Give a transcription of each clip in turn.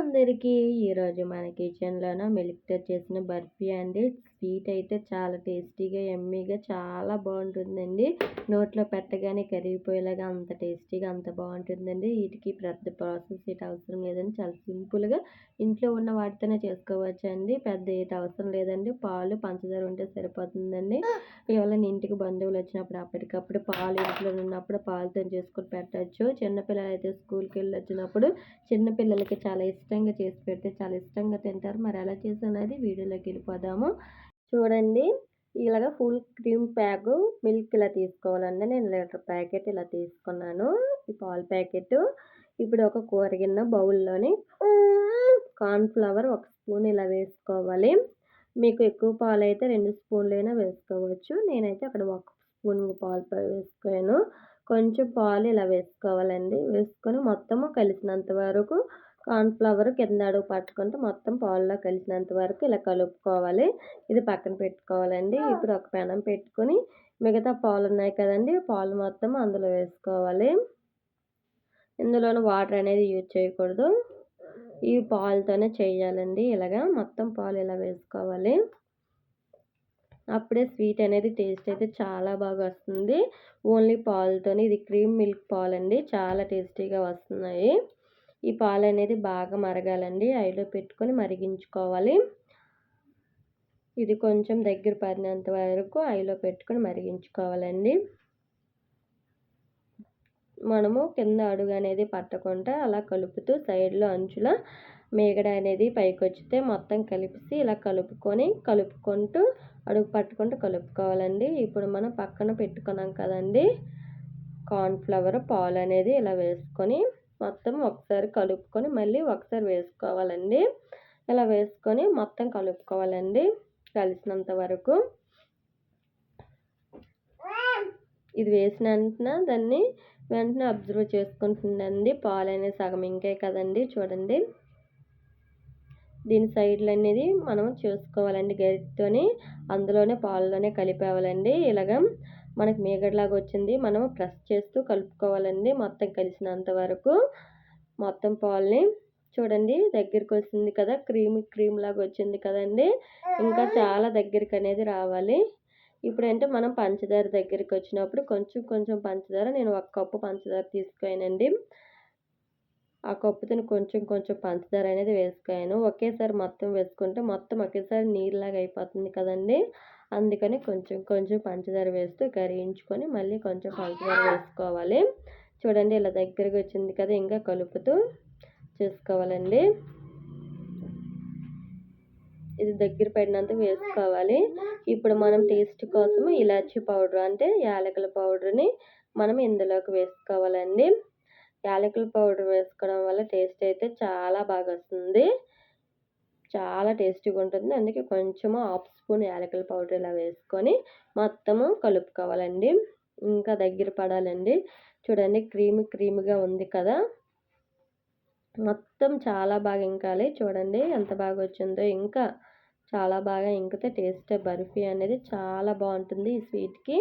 అందరికీ ఈరోజు మన కిచెన్లోన మిల్క్తో చేసిన బర్ఫీ అండి. స్వీట్ అయితే చాలా టేస్టీగా ఎమ్మీగా చాలా బాగుంటుందండి. నోట్లో పెట్టగానే కరిగిపోయేలాగా అంత టేస్టీగా అంత బాగుంటుందండి. వీటికి పెద్ద ప్రాసెస్ ఇటు అవసరం లేదండి. చాలా సింపుల్గా ఇంట్లో ఉన్న వాటితోనే చేసుకోవచ్చు అండి పెద్ద ఏటి అవసరం లేదండి. పాలు పంచదార ఉంటే సరిపోతుందండి. ఎవరైనా ఇంటికి బంధువులు వచ్చినప్పుడు అప్పటికప్పుడు పాలు ఇంట్లో ఉన్నప్పుడు పాలతో చేసుకొని పెట్టచ్చు. చిన్నపిల్లలు అయితే స్కూల్కి వెళ్ళి వచ్చినప్పుడు చిన్నపిల్లలకి చాలా ఇష్టంగా చేసి పెడితే చాలా ఇష్టంగా తింటారు. మరి ఎలా చేసానది వీడియోలోకి వెళ్ళిపోదాము. చూడండి. ఇలాగ ఫుల్ క్రీమ్ ప్యాక్ మిల్క్ ఇలా తీసుకోవాలండి. నేను లీటర్ ప్యాకెట్ ఇలా తీసుకున్నాను. ఈ పాల ప్యాకెట్. ఇప్పుడు ఒక కూర గిన్నె బౌల్లోని కార్న్ఫ్లవర్ ఒక స్పూన్ ఇలా వేసుకోవాలి. మీకు ఎక్కువ పాలు అయితే రెండు స్పూన్లైనా వేసుకోవచ్చు. నేనైతే అక్కడ ఒక స్పూన్ పాలు వేసుకోను. కొంచెం పాలు ఇలా వేసుకోవాలండి. వేసుకొని మొత్తము కలిసినంత వరకు కార్న్ఫ్లవర్ కింద అడుగు పట్టుకుంటే మొత్తం పాలలో కలిసినంత వరకు ఇలా కలుపుకోవాలి. ఇది పక్కన పెట్టుకోవాలండి. ఇప్పుడు ఒక పెనం పెట్టుకొని మిగతా పాలు ఉన్నాయి కదండి పాలు మొత్తం అందులో వేసుకోవాలి. ఇందులోని వాటర్ అనేది యూజ్ చేయకూడదు. ఈ పాలతోనే చేయాలండి. ఇలాగా మొత్తం పాలు ఇలా వేసుకోవాలి. అప్పుడే స్వీట్ అనేది టేస్ట్ అయితే చాలా బాగా వస్తుంది. ఓన్లీ పాలతోనే ఇది క్రీమ్ మిల్క్ పాలు అండి చాలా టేస్టీగా వస్తున్నాయి. ఈ పాలు అనేది బాగా మరగాలండి. ఐలో పెట్టుకొని మరిగించుకోవాలి. ఇది కొంచెం దగ్గర పడినంత వరకు ఐలో పెట్టుకొని మరిగించుకోవాలండి. మనము కింద అడుగు అనేది పట్టకుండా అలా కలుపుతూ సైడ్లో అంచుల మేగడ అనేది పైకి వచ్చితే మొత్తం కలిపి ఇలా కలుపుకొని కలుపుకుంటూ అడుగు పట్టుకుంటూ కలుపుకోవాలండి. ఇప్పుడు మనం పక్కన పెట్టుకున్నాం కదండి కార్న్ఫ్లవర్ పాలు అనేది ఇలా వేసుకొని మొత్తం ఒకసారి కలుపుకొని మళ్ళీ ఒకసారి వేసుకోవాలండి. ఇలా వేసుకొని మొత్తం కలుపుకోవాలండి కలిసినంత వరకు. ఇది వేసిన వెంటనే దాన్ని వెంటనే అబ్జర్వ్ చేసుకుంటుందండి. పాలు అనేది సగం ఇంకే కదండి చూడండి. దీని సైడ్లు అనేది మనం చూసుకోవాలండి గరిటతోని. అందులోనే పాలలోనే కలిపేవాలండి. ఇలాగ మనకి మేగడలాగా వచ్చింది. మనం ప్రెస్ చేస్తూ కలుపుకోవాలండి మొత్తం కలిసినంత వరకు. మొత్తం పాలని చూడండి దగ్గరికి వస్తుంది కదా క్రీమ్ క్రీమ్ లాగా వచ్చింది కదండి. ఇంకా చాలా దగ్గరికి అనేది రావాలి. ఇప్పుడంటే మనం పంచదార దగ్గరికి వచ్చినప్పుడు కొంచెం కొంచెం పంచదార నేను ఒక కప్పు పంచదార తీసుకోయానండి. ఆ కప్పుతో కొంచెం కొంచెం పంచదార అనేది వేసుకోయాను. ఒకేసారి మొత్తం వేసుకుంటే మొత్తం ఒకేసారి నీరులాగా అయిపోతుంది కదండి. అందుకని కొంచెం కొంచెం పంచదార వేస్తూ కరిగించుకొని మళ్ళీ కొంచెం పంచదార వేసుకోవాలి. చూడండి ఇలా దగ్గరగా వచ్చింది కదా ఇంకా కలుపుతూ చూసుకోవాలండి. ఇది దగ్గర పడినంత వేసుకోవాలి. ఇప్పుడు మనం టేస్ట్ కోసం ఇలాచి పౌడర్ అంటే యాలకుల పౌడర్ని మనం ఇందులోకి వేసుకోవాలండి. యాలకుల పౌడర్ వేసుకోవడం వల్ల టేస్ట్ అయితే చాలా బాగా వస్తుంది. చాలా టేస్టీగా ఉంటుంది అందుకే కొంచెము హాఫ్ స్పూన్ యాలకుల పౌడర్ ఇలా వేసుకొని మొత్తము కలుపుకోవాలండి. ఇంకా దగ్గర పడాలండి. చూడండి క్రీమ్ క్రీమ్గా ఉంది కదా. మొత్తం చాలా బాగా ఇంకాలి. చూడండి ఎంత బాగా వచ్చిందో ఇంకా చాలా బాగా ఇంకితే టేస్ట్ బర్ఫీ అనేది చాలా బాగుంటుంది ఈ స్వీట్కి.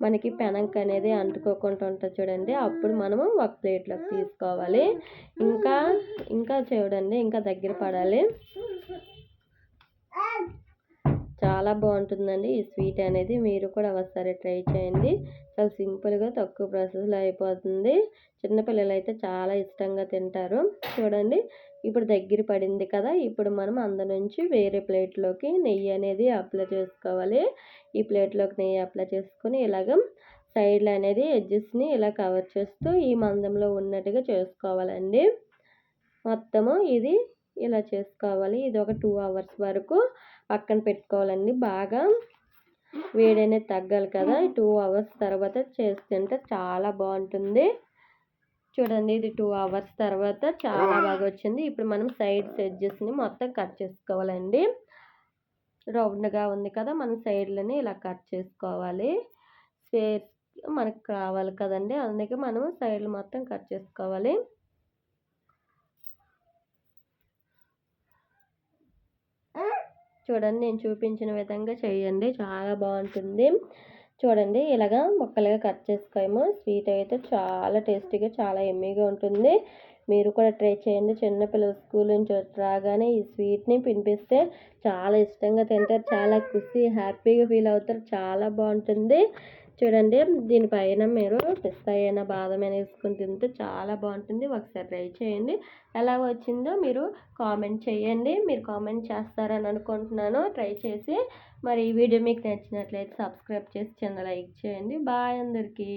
మనకి పెనంక్ అనేది అంటుకోకుండా ఉంటుంది చూడండి. అప్పుడు మనము ఒక ప్లేట్లోకి తీసుకోవాలి. ఇంకా ఇంకా చూడండి ఇంకా దగ్గర పడాలి. చాలా బాగుంటుందండి. ఈ స్వీట్ అనేది మీరు కూడా ఒకసారి ట్రై చేయండి. చాలా సింపుల్గా తక్కువ ప్రాసెస్లో అయిపోతుంది. చిన్నపిల్లలు అయితే చాలా ఇష్టంగా తింటారు. చూడండి ఇప్పుడు దగ్గర పడింది కదా ఇప్పుడు మనం అందు నుంచి వేరే ప్లేట్లోకి నెయ్యి అనేది అప్లై చేసుకోవాలి. ఈ ప్లేట్లోకి నెయ్యి అప్లై చేసుకుని ఇలాగ సైడ్లు అనేది ఎడ్జెస్ని ఇలా కవర్ చేస్తూ ఈ మందంలో ఉన్నట్టుగా చేసుకోవాలండి. మొత్తము ఇది ఇలా చేసుకోవాలి. ఇది ఒక టూ అవర్స్ వరకు పక్కన పెట్టుకోవాలండి. బాగా వేడి అనేది తగ్గాలి కదా. టూ అవర్స్ తర్వాత చేస్తుంటే చాలా బాగుంటుంది. చూడండి ఇది టూ అవర్స్ తర్వాత చాలా బాగా వచ్చింది. ఇప్పుడు మనం సైడ్స్ ఎడ్జెస్ని మొత్తం కట్ చేసుకోవాలండి. రౌండ్గా ఉంది కదా మనం సైడ్లని ఇలా కట్ చేసుకోవాలి. స్పేస్ మనకు కావాలి కదండి. అందుకే మనం సైడ్లు మొత్తం కట్ చేసుకోవాలి. చూడండి నేను చూపించిన విధంగా చేయండి. చాలా బాగుంటుంది. చూడండి ఇలాగా ముక్కలుగా కట్ చేసుకోము. స్వీట్ అయితే చాలా టేస్టీగా చాలా ఎమ్మీగా ఉంటుంది. మీరు కూడా ట్రై చేయండి. చిన్నపిల్లలు స్కూల్ నుంచి రాగానే ఈ స్వీట్ని తినిపిస్తే చాలా ఇష్టంగా తింటారు. చాలా ఖుషి హ్యాపీగా ఫీల్ అవుతారు. చాలా బాగుంటుంది. చూడండి దీనిపైన మీరు పిస్తా అయినా బాదం అయినా వేసుకొని తింటే చాలా బాగుంటుంది. ఒకసారి ట్రై చేయండి. ఎలా వచ్చిందో మీరు కామెంట్ చేయండి. మీరు కామెంట్ చేస్తారని అనుకుంటున్నాను. ట్రై చేసి మరి ఈ వీడియో మీకు నచ్చినట్లయితే సబ్స్క్రైబ్ చేసి చిన్న లైక్ చేయండి. బాయ్ అందరికీ.